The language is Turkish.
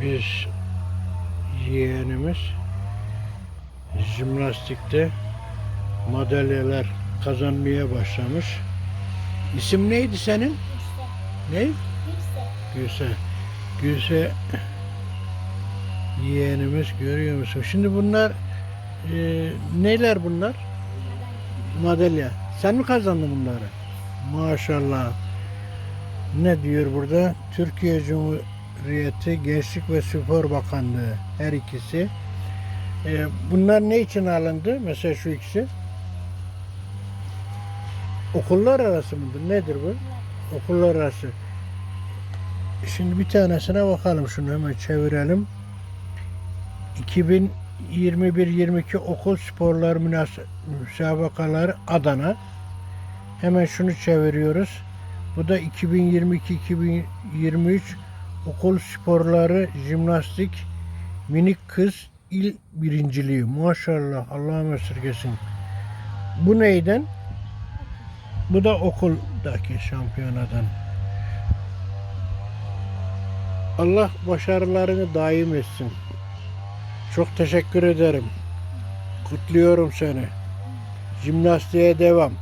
bir yeğenimiz jimnastikte madalyalar kazanmaya başlamış. İsim neydi senin? Ne? Gülse. Gülse yeğenimiz görüyor musun? Şimdi bunlar e, neler bunlar? Madalya. Sen mi kazandın bunları? Maşallah. Ne diyor burada? Türkiye Cumhuriyeti Gençlik ve Spor Bakanlığı her ikisi. E, bunlar ne için alındı? Mesela şu ikisi. Okullar arası mıdır? Nedir bu? Okullar arası. Şimdi bir tanesine bakalım şunu hemen çevirelim. 2021-22 okul sporlar müsabakaları Adana. Hemen şunu çeviriyoruz. Bu da 2022-2023 okul sporları jimnastik minik kız il birinciliği. Maşallah Allah'ım esirgesin. Bu neyden? Bu da okuldaki şampiyonadan. Allah başarılarını daim etsin. Çok teşekkür ederim. Kutluyorum seni. Jimnastiğe devam.